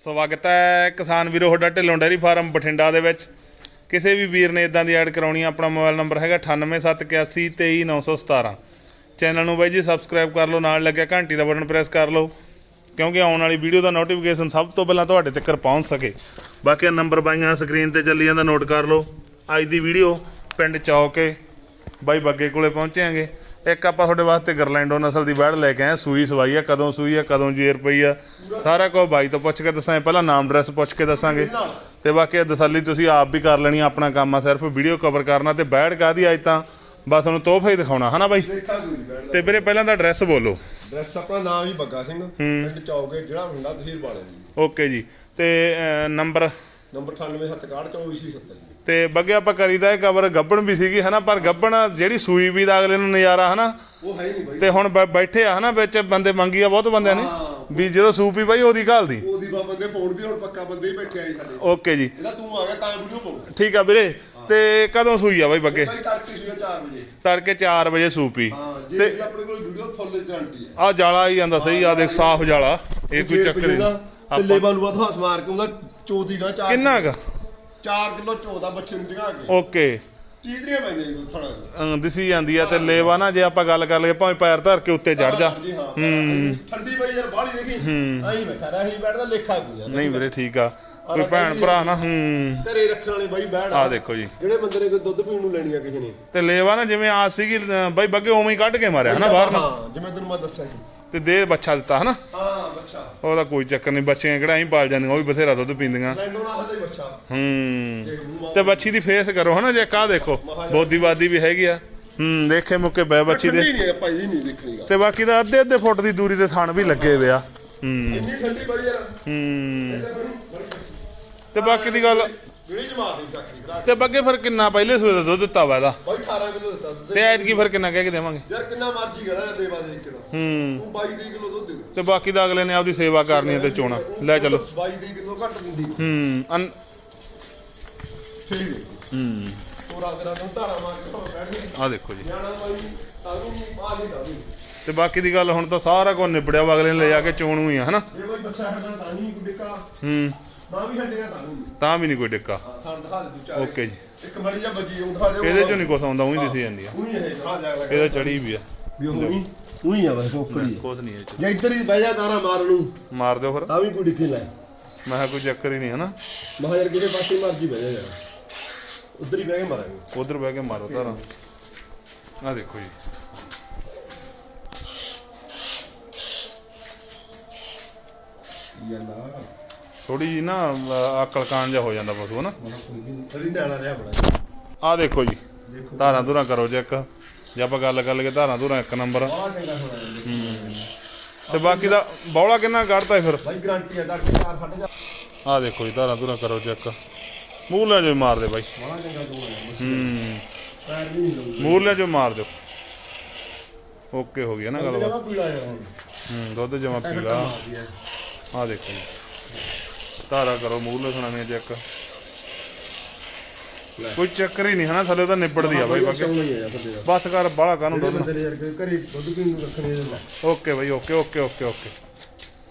ਸਵਾਗਤ ਹੈ ਕਿਸਾਨ ਵੀਰੋ ਤੁਹਾਡਾ ਢਿੱਲੋਂ ਡੈਰੀ ਫਾਰਮ ਬਠਿੰਡਾ ਦੇ ਵਿੱਚ। ਕਿਸੇ ਵੀ ਵੀਰ ਨੇ ਇਦਾਂ ਦੀ ਐਡ ਕਰਾਉਣੀ ਆ, ਆਪਣਾ ਮੋਬਾਈਲ ਨੰਬਰ ਹੈਗਾ 9871823917 ਚੈਨਲ ਨੂੰ ਬਾਈ ਜੀ ਸਬਸਕ੍ਰਾਈਬ ਕਰ ਲਓ ਨਾਲ ਲੱਗਿਆ ਘੰਟੀ ਦਾ ਬਟਨ ਪ੍ਰੈਸ ਕਰ ਲਓ ਕਿਉਂਕਿ ਆਉਣ ਵਾਲੀ ਵੀਡੀਓ ਦਾ ਨੋਟੀਫਿਕੇਸ਼ਨ ਸਭ ਤੋਂ ਪਹਿਲਾਂ ਤੁਹਾਡੇ ਤੱਕ ਪਹੁੰਚ ਸਕੇ। ਬਾਕੀ ਨੰਬਰ ਬਾਈਆਂ ਸਕਰੀਨ ਤੇ ਚੱਲੀ ਜਾਂਦਾ ਨੋਟ ਕਰ ਲਓ। ਅੱਜ ਦੀ ਵੀਡੀਓ ਪਿੰਡ ਚੌਕੇ ਬਾਈ ਬੱਗੇ ਕੋਲੇ ਪਹੁੰਚੇਾਂਗੇ ਇੱਕ ਆਪਾਂ ਤੁਹਾਡੇ ਵਾਸਤੇ ਗਰਲੈਂਡੋ ਨਸਲ ਦੀ ਬੈੜ ਲੈ ਕੇ ਆਏ ਸੂਈ ਸਵਾਈ ਆ ਕਦੋਂ ਸੂਈ ਆ ਕਦੋਂ ਜੇਰ ਪਈ ਆ। ਸਾਰਾ ਕੁਝ ਬਾਈ ਤੋਂ ਪੁੱਛ ਕੇ ਦੱਸਾਂਗੇ। ਪਹਿਲਾਂ ਨਾਮ ਐਡਰੈਸ ਪੁੱਛ ਕੇ ਦੱਸਾਂਗੇ। ਤੇ ਬਾਕੀ ਇਹ ਤਸੱਲੀ ਤੁਸੀਂ ਆਪ ਵੀ ਕਰ ਲੈਣੀ ਆਪਣਾ ਕੰਮ ਆ ਸਿਰਫ ਵੀਡੀਓ ਕਵਰ ਕਰਨਾ ਤੇ ਬੈੜ ਕਾਦੀ ਅੱਜ ਤਾਂ। ਬਸ ਉਹਨੂੰ ਤੋਹਫਾ ਹੀ ਦਿਖਾਉਣਾ ਹਨਾ ਬਾਈ? ਤੇ ਵੀਰੇ ਪਹਿਲਾਂ ਤਾਂ ਐਡਰੈਸ ਬੋਲੋ। ਡਰੈਸ ਆਪਣਾ ਨਾਮ ਹੀ ਬੱਗਾ ਸਿੰਘ। ਪਿੰਡ ਚੌਕੇ ਜਿਹੜਾ ਹੁੰਦਾ ਤਹਿਸੀਲ ਵਾਲੇ ਜੀ ਓਕੇ ਜੀ। ਤੇ ਨੰਬਰ? ਨੰਬਰ 9876244070 ਜੀ। ਤੇ ਬੱਗੇ ਆਪਾਂ ਕਰੀਦਾ ਇਹ ਕਵਰ ਗੱਬਣ ਵੀ ਸੀਗੀ ਹਨਾ? ਪਰ ਗੱਬਣ ਜਿਹੜੀ ਸੂਈ ਵੀ ਦਾ ਅਗਲੇ ਨੂੰ ਨਜ਼ਾਰਾ ਹਨਾ? ਉਹ ਹੈ ਨਹੀਂ ਬਾਈ। ਤੇ ਹੁਣ ਬੈਠੇ ਆ ਹਨਾ? ਵਿੱਚ ਬੰਦੇ ਮੰਗੀ ਆ ਬਹੁਤ ਬੰਦਿਆਂ ਨੇ। ਵੀ ਜਦੋਂ ਸੂਪ ਹੀ ਬਾਈ ਉਹਦੀ ਘਾਲ ਦੀ ਉਹਦੀ ਬਾ ਬੰਦੇ ਫੋਨ ਵੀ ਹੁਣ ਪੱਕਾ ਬੰਦੇ ਹੀ ਬੈਠੇ ਆਈ ਸਾਡੇ। ਓਕੇ ਜੀ। ਇਹਦਾ ਤੂੰ ਆ ਗਿਆ ਤਾਂ ਵੀਡੀਓ ਪਾਉ। ਠੀਕ ਆ ਵੀਰੇ ਤੇ ਕਦੋਂ ਸੂਈ ਆ ਬਾਈ ਬੱਗੇ? ਤੜਕੇ ਸੀ 4 ਵਜੇ। ਤੜਕੇ 4 ਵਜੇ ਸੂਪੀ ਹਾਂ। ਜੇ ਤੇ ਆਪਣੇ ਕੋਲ ਵੀਡੀਓ ਫੁੱਲ ਗਾਰੰਟੀ ਹੈ ਆ। ਜਾਲਾ ਹੀ ਜਾਂਦਾ ਸਹੀ ਆ ਦੇਖ ਸਾਫ਼ ਜਾਲਾ। ਇਹ ਕੋਈ ਚੱਕਰ ਨਹੀਂ। ਤੇ ਨੂੰ ਹੱਥ ਮਾਰ ਕੇ ਉਹਦਾ ਚੋਦੀ ਗਾ 4 ਕਿੰਨਾ ਕ? 4 ਕਿਲੋ ਚੋਦਾ ਬੱਚੇ ਨੂੰ ਦਿਖਾ ਕੇ। ਓਕੇ। ਜੀ ਦਿਸੀ ਜਾਂਦੀ ਆ ਤੇ ਲੇਵਾ ਨਾ ਜੇ ਆਪਾਂ ਗੱਲ ਕਰ ਲਈਏ ਭਾਵੇਂ ਪੈਰ ਧਰ ਕੇ ਉੱਤੇ ਚੜ ਜਾ। ਜੀ ਹਾਂ ਹੂੰ। ਠੰਡੀ ਬਾਈ ਯਾਰ ਬਾਹਲੀ ਦੇਖੀ। ਹੂੰ। ਆਈ ਬੈਠਾ ਰਿਹਾ ਹੀ ਬੈਠਦਾ ਲੇਖਾ ਕੋਈ ਨਹੀਂ ਵੀਰੇ ਠੀਕ ਆ। ਕੋਈ ਭੈਣ ਭਰਾ ਨਾ ਹੂੰ। ਘਰੇ ਰੱਖਣ ਵਾਲੇ ਬਾਈ ਬੈਠ ਆ। ਦੇਖੋ ਜੀ। ਜਿਹੜੇ ਬੰਦੇ ਨੇ ਕੋਈ ਦੁੱਧ ਪੀਣ ਨੂੰ ਲੈਣੀ ਆ ਕਿਸੇ ਨੇ। ਤੇ ਲੇਵਾ ਨਾ ਜਿਵੇਂ ਆ ਸੀਗੀ ਬਾਈ ਬੱਗੇ ਉਵੇਂ ਹੀ ਕੱਢ ਕੇ ਮਾਰਿਆ ਹਨਾ ਬਾਹਰ ਨੂੰ? ਹਾਂ ਜਿਵੇਂ ਤੈਨੂੰ ਮੈਂ ਦੱਸਿਆ ਸੀ। ਤੇ ਦੇ ਬੱਚਾ ਦਿੱਤਾ ਹਨਾ? ਹਾਂ ਬੱਚਾ। ਉਹਦਾ ਕੋਈ ਚੱਕਰ ਨਹੀਂ ਬੱਚੀਆਂ ਕਿਹੜਾ ਹੀ ਪਾਲ ਜਾਂਦੀਆਂ ਉਹ ਵੀ ਬਥੇਰਾ ਦੁੱਧ ਪੀਂਦੀਆਂ। ਰੈਂਡੋ ਨਾਲ ਹਲੇ ਬੱਚਾ। ਹੂੰ। ਤੇ ਬੱਚੀ ਦੀ ਫੇਸ ਕਰੋ ਹਨਾ ਜੇ ਕਾ ਦੇਖੋ ਬੋਦੀਵਾਦੀ ਵੀ ਹੈਗੀ ਆ। ਹੂੰ ਦੇਖੇ ਮੁੱਕੇ ਬੈ ਬੱਚੀ ਦੇ। ਨਹੀਂ ਭਾਈ ਨਹੀਂ ਦੇਖਣੀ ਤੇ ਬਾਕੀ ਦਾ ਅੱਧੇ ਅੱਧੇ ਫੁੱਟ ਦੀ ਦੂਰੀ ਤੇ ਥਣ ਵੀ ਲੱਗੇ ਹੋਏ ਆ। ਹੂੰ। ਇੰਨੀ ਠੰਡੀ ਬਾਈ ਯਾਰ ਹੂੰ। ਤੇ ਬਾਕੀ ਦੀ ਗੱਲ ਜਿਹੜੀ ਜਮਾਤ ਦੀ ਚੱਕਰੀ ਕਰਾ ਤੇ ਬੱਗੇ ਫਿਰ ਕਿੰਨਾ ਪਹਿਲੇ ਸੂਏ ਦਾ ਦੁੱਧ ਦਿੱਤਾ ਵਾ ਇਹਦਾ? ਬਾਈ 18 ਕਿਲੋ ਦਿੱਤਾ ਦੁੱਧ। ਤੇ ਐਤਕੀ ਫਿਰ ਕਿੰਨਾ ਕਹਿ ਕੇ ਦੇਵਾਂਗੇ? ਯਾਰ ਕਿੰਨਾ ਮਰਜ਼ੀ ਕਰਾ ਦੇਵਾ ਦੇ ਕਿਲੋ। ਹੂੰ। ਤੂੰ 22 ਦੀ ਕਿਲੋ ਦੁੱਧ ਦੇ। ਤੇ ਬਾਕੀ ਦਾ ਅਗਲੇ ਨੇ ਆਪਦੀ ਸੇਵਾ ਕਰਨੀ ਹੈ ਤੇ ਚੋਣਾ। ਲੈ ਚਲੋ। 22 ਦੀ ਕਿਲੋ ਘੱਟ ਦਿੰਦੀ। ਹੂੰ ਅਨ- ਠੀਕ ਹੈ। ਹੂੰ। ਪੂਰਾ ਤੇਰਾ ਨੂੰ ਧਾਰਾ ਮਾਰ ਕੇ ਤੋਂ ਬੈਠ ਗਈ ਆ ਦੇਖੋ ਜੀ। ਨਿਆਣਾ ਬਾਈ ਤਾਰੂ ਨਹੀਂ ਪਾ ਨਹੀਂ ਤਾਰੂ ਤੇ ਬਾਕੀ ਦੀ ਗੱਲ ਹੁਣ ਤਾਂ ਸਾਰਾ ਕੁਝ ਨਿਬੜਿਆ ਵਾ ਅਗਲੇ ਨੇ ਲੈ ਜਾ ਕੇ ਚੋਣੂ ਹੀ ਆ ਹਨਾ? ਇਹ ਬੱਚਾ ਹਟਦਾ ਤਾਂ ਨਹੀਂ ਕੋਈ ਬਿਕਾ ਹੂੰ। ਨਾ ਵੀ ਤਾਂ ਵੀ ਨਹੀਂ ਕੋਈ ਡਿੱਕਾ। ਹਾਂ ਦਿਖਾ ਦੇ ਓਕੇ ਜੀ। ਇੱਕ ਮੜੀ ਜਾਂ ਬੱਜੀ ਉਠਾ ਦੇ ਇਹਦੇ ਚੋਂ ਨਹੀਂ ਕੁਛ ਆਉਂਦਾ ਉਹੀ ਦਿਸੀ ਜਾਂਦੀ ਆ। ਉਹੀ ਇਹ ਦਿਖਾ ਜਾ ਇਹਦਾ ਚੜੀ ਵੀ ਆ। ਵੀ ਉਹੀ ਉਹੀ ਆ ਬਸ ਕੋਕੜੀ ਕੁਛ ਨਹੀਂ ਇਹ ਚ। ਜੇ ਇੱਧਰ ਹੀ ਬਹਿ ਜਾ ਤਾਰਾ ਮਾਰ ਨੂੰ ਮਾਰ ਦਿਓ ਫਿਰ। ਤਾਂ ਵੀ ਕੋਈ ਡਿੱਕੇ ਲੈ। ਮੈਂ ਕਿਹਾ ਕੋਈ ਚੱਕਰ ਹੀ ਨਹੀਂ ਹਨਾ? ਮਹਾ ਯਾਰ ਕਿਹੜੇ ਪਾਸੇ ਮਰਜ਼ੀ ਬਹਿ ਜਾ ਯਾਰ। ਉੱਧਰ ਹੀ ਬਹਿ ਕੇ ਮਾਰਾਂਗੇ। ਉਧਰ ਬਹਿ ਕੇ ਮਾਰੋ ਤਾਰਾ। ਆ ਦੇਖੋ ਜੀ। ਯਾਲਾ ਥੋੜੀ ਜੀ ਨਾ ਅਹ, ਅਕਲ ਕਾਨ ਜਾ ਹੋ ਜਾਂਦਾ ਪਸ਼ੂ ਹਨਾ? ਥੜੀ ਨਿਆਣਾ ਰਿਹਾ ਬੜਾ ਆ ਦੇਖੋ ਜੀ ਧਾਰਾਂ ਧੁਰਾਂ ਕਰੋ ਚੈੱਕ ਜੇ ਆਪਾਂ ਗੱਲ ਕਰ ਲਈਏ ਧਾਰਾਂ ਧੁਰਾਂ ਇੱਕ ਨੰਬਰ। ਹੂੰ ਤੇ ਬਾਕੀ ਦਾ ਬੌਲਾ ਕਿੰਨਾ ਇਹ ਫਿਰ? ਬਾਈ ਗਾਰੰਟੀ ਆ ਡਾਕਟਰ 4 ਸਾਢੇ ਚਾਰ ਆ ਦੇਖੋ ਜੀ ਧਾਰਾਂ ਧੁਰਾਂ ਕਰੋ ਚੈੱਕ ਮੂਰਲੇ ਜੋ ਮਾਰ ਦੇ ਬਾਈ। ਹੂੰ। ਮੂਰਲੇ ਜੋ ਮਾਰ ਦਿਓ। ਓਕੇ ਹੋ ਗਿਆ ਨਾ ਗੱਲ। ਹੂੰ ਦੁੱਧ ਜਮਾ ਪੀਲਾ। ਆ ਦੇਖੋ ਜੀ। ਧਾਰਾ ਕਰੋ ਮੂਰਲੇ ਸੁਣਾਵੇਂ ਚੈੱਕ। ਕੋਈ ਚੱਕਰ ਹੀ ਨਹੀਂ ਹਨਾ ਥੱਲੇ ਤਾਂ ਨਿਬੜਦੀ ਆ ਬਾਈ ਬਾਕੀ। ਬਸ ਕਰ ਬਾਹਲਾ ਬੰਦੇ ਨੇ ਯਾਰ ਘਰੇ ਦੁੱਧ ਪੀਣ ਨੂੰ ਰੱਖਣੇ ਓਕੇ ਬਾਈ ਓਕੇ ਓਕੇ ਓਕੇ ਓਕੇ।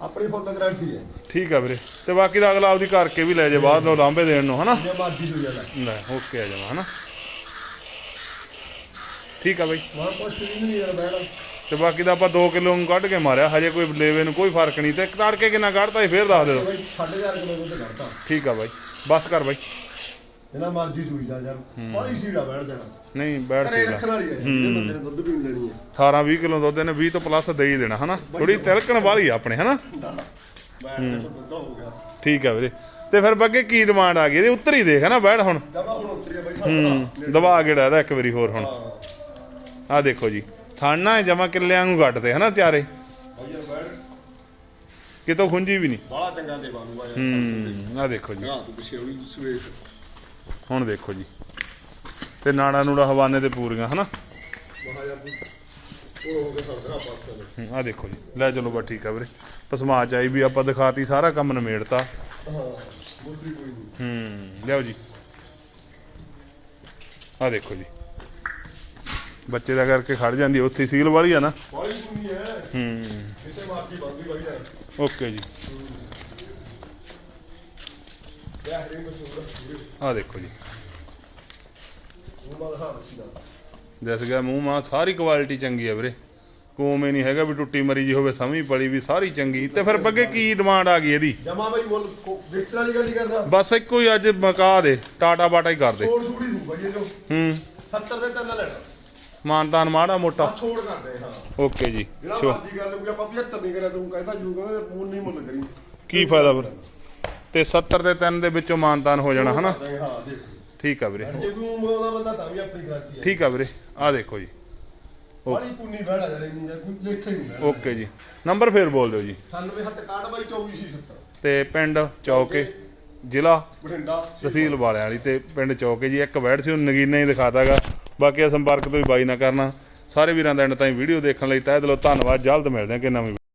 ਆਪਣੀ ਫੁੱਲ ਗਾਰੰਟੀ ਹੈ। ਠੀਕ ਆ ਵੀਰੇ। ਤੇ ਬਾਕੀ ਦਾ ਅਗਲਾ ਆਪਦੀ ਕਰਕੇ ਵੀ ਲੈ ਜੇ ਬਾਅਦ ਨੂੰ ਲਾਂਬੇ ਦੇਣ ਨੂੰ ਹਨਾ? ਜੇ ਮਰਜ਼ੀ ਹੋ ਜਾਂਦਾ ਲੈ। ਓਕੇ ਆ ਜਾਵਾ ਹਨਾ? ਠੀਕ ਆ ਬਾਈ। ਮਾਂ ਪੁੱਛ ਨਹੀਂ ਯਾਰ ਬੈਠ ਤੇ ਬਾਕੀ ਦਾ ਆਪਾਂ 2 ਕਿਲੋ ਨੂੰ ਕੱਢ ਕੇ ਮਾਰਿਆ ਹਜੇ ਕੋਈ ਲੇਵੇ ਨੂੰ ਕੋਈ ਫ਼ਰਕ ਨਹੀਂ ਤੇ ਤੜਕੇ ਕਿੰਨਾ ਕੱਢਤਾ ਸੀ ਫੇਰ ਦੱਸ ਦਿਓ। ਬਾਈ 4.5 ਕਿਲੋ ਦੁੱਧ ਕਰਤਾ ਠੀਕ ਆ ਬਾਈ ਬਸ ਕਰ ਬਾਈ। ਇਹਨਾਂ ਮਰਜ਼ੀ ਦੂਈ ਦਾ ਯਾਰ ਬੜੀ ਸੀੜਾ ਬੈਠ ਜਾਣਾ। ਨਹੀਂ ਬੈਠ ਘਰੇ ਸੀਗਾ। ਰੱਖਣ ਵਾਲੀ ਹੈ। ਜਿਹੜੇ ਬੰਦੇ ਨੇ ਦੁੱਧ ਪੀਣ ਲੈਣੀ ਹੈ 18 20 ਕਿਲੋ ਦੁੱਧ ਇਹਨੇ 20 ਤੋਂ ਪਲੱਸ ਦੇ ਹੀ ਦੇਣਾ ਹਨਾ? ਥੋੜੀ ਤਿਲਕਣ ਵਾਲੀ ਆ ਆਪਣੇ ਹਨਾ? ਬੈਠ ਕੇ ਦੁੱਧ ਹੋ ਗਿਆ। ਠੀਕ ਆ ਵੀਰੇ। ਤੇ ਫਿਰ ਬੱਗੇ ਕੀ ਡਿਮਾਂਡ ਆ ਗਈ? ਇਹਦੇ ਉੱਤਰ ਹੀ ਦੇਖ ਹਨਾ? ਬੈਠ ਹੁਣ। ਜਮਾ ਹੁਣ ਉਤਰੀ ਆ ਬਾਈ ਹੂੰ ਦਬਾ ਗੇੜਾ ਇਹਦਾ ਇੱਕ ਵਾਰੀ ਹੋਰ ਹੁਣ। ਹਾਂ। ਆ ਦੇਖੋ ਜੀ। ਥਾਣਾ ਜਮਾ ਕਿੱਲਿਆਂ ਨੂੰ ਘੱਟਦੇ ਹਨਾ ਚਾਰੇ? ਕਿਤੋਂ ਖੁੰਜੀ ਵੀ ਨਹੀਂ। ਬੜਾ ਚੰਗਾ ਦੇ ਆਇਆ ਹੂੰ ਆ ਦੇਖੋ ਜੀ। ਹੋਣੀ ਦੇਖੋ ਜੀ। ਤੇ ਨਾੜਾ ਨੂੜਾ ਹਵਾਨੇ ਤੇ ਪੂਰੀਆਂ ਹਨਾ? ਆ ਦੇਖੋ ਜੀ। ਲੈ ਚਲੋ ਬਸ ਠੀਕ ਆ ਵੀਰੇ। ਪਸਮਾ ਚਾਈ ਵੀ ਆਪਾਂ ਦਿਖਾਤੀ ਸਾਰਾ ਕੰਮ ਨਿਮੇੜਤਾ। ਹਾਂ ਮੁੱਢੀ ਕੋਈ ਨਹੀਂ। ਹੂੰ ਲਿਆਓ ਜੀ। ਆ ਦੇਖੋ ਜੀ। ਬੱਚੇ ਦਾ ਕਰਕੇ ਖੜ ਜਾਂਦੀ ਉੱਥੇ ਸੀਲ ਵਾਲੀ ਆ ਨਾ। ਬਾਈ ਕੋਈ ਨਹੀਂ ਹੈ। ਹੂੰ। ਕਿਤੇ ਮਾਰਦੀ ਬੰਦੀ ਬਾਈ ਯਾਰ ਓਕੇ ਜੀ। ਆ ਦੇਖੋ ਜੀ। ਦਿਸ ਗਿਆ ਮੂੰਹ ਮਾਂ ਸਾਰੀ ਕੁਆਲਿਟੀ ਚੰਗੀ ਆ ਵੀਰੇ। ਕੋਵੇਂ ਨਹੀਂ ਹੈਗਾ ਵੀ ਟੁੱਟੀ ਮਰੀ ਜੀ ਹੋਵੇ ਸਮੀ ਪਲੀ ਵੀ ਸਾਰੀ ਚੰਗੀ। ਤੇ ਫਿਰ ਬੱਗੇ ਕੀ ਡਿਮਾਂਡ ਆ ਗਈ ਇਹਦੀ? ਜਮਾ ਬਈ ਮੁੱਲ ਵੇਚਣ ਵਾਲੀ ਗੱਲ ਹੀ ਕਰਦਾ। ਬਸ ਇੱਕੋ ਹੀ ਅੱਜ ਮਕਾ ਦੇ ਟਾਟਾ ਬਾਟਾ ਹੀ ਕਰ ਦੇ। ਛੋੜ ਛੁੜੀ ਦੂਗਾ ਜੀ। ਇਹਨੂੰ ਹੂੰ। 70 ਦੇ ਤਿੰਨ ਲੈਣਾ ਮਾਨਤਾਨ ਮਾੜਾ ਮੋਟਾ। ਛੋੜ ਕਰਦੇ ਹਾਂ। ਓਕੇ ਜੀ ਜਿਹੜਾ ਸ਼ੋ ਮਰਜ਼ੀ ਗੱਲ ਕੋਈ ਆਪਾਂ 75 ਨਹੀਂ ਕਰਿਆ ਤੂੰ ਕਹਿੰਦਾ ਜੂ ਕਹਿੰਦਾ ਮੂਲ ਨਹੀਂ ਮੁੱਲ ਕਰੀ। ਕੀ ਫਾਇਦਾ ਫਿਰ? ਤੇ 70 ਦੇ 3 ਦੇ ਵਿੱਚੋਂ ਮਾਨਤਾਨ ਹੋ ਜਾਣਾ ਹਨਾ? ਹਾਂ ਠੀਕ ਆ ਵੀਰੇ। ਜੇ ਕੋਈ ਉਮਰ ਬੰਦਾ ਤਾਂ ਵੀ ਆਪਣੀ ਗਾਰੰਟੀ ਹੈ। ਠੀਕ ਆ ਵੀਰੇ ਆ ਦੇਖੋ ਜੀ। ਬੜੀ ਪੁੰਨੀ ਬਹਿਣਾ ਯਾਰ ਇੰਨੀ ਜਾਂ ਕੋਈ ਲੇਖਾ ਹੀ ਹੁੰਦਾ ਓਕੇ ਜੀ। ਨੰਬਰ ਫੇਰ ਬੋਲ ਦਿਓ ਜੀ। 97 ਹੱਥ ਕਾਟ ਬਾਈ 24 ਸੀ 70 ਤੇ ਪਿੰਡ ਚੌਕੇ ਜ਼ਿਲ੍ਹਾ ਬਠਿੰਡਾ। ਤਹਿਸੀਲ ਵਾਲਿਆਂ ਵਾਲੀ ਤੇ ਪਿੰਡ ਚੌਕੇ ਜੀ ਇੱਕ ਵੈੜ ਸੀ ਉਹ ਨਗੀਨਾ ਹੀ ਦਿਖਾਤਾਗਾ ਬਾਕੀ ਇਹ ਸੰਪਰਕ ਤੋਂ ਵੀ ਬਾਈ ਨਾ ਕਰਨਾ। ਸਾਰੇ ਵੀਰਾਂ ਦਾ ਐਂਡ ਤਾਈਂ ਵੀਡੀਓ ਦੇਖਣ ਲਈ ਤਹਿ ਦਿਲੋਂ ਧੰਨਵਾਦ। ਜਲਦ ਮਿਲਦੇ ਹਾਂ ਕਿ ਨਵੀਂ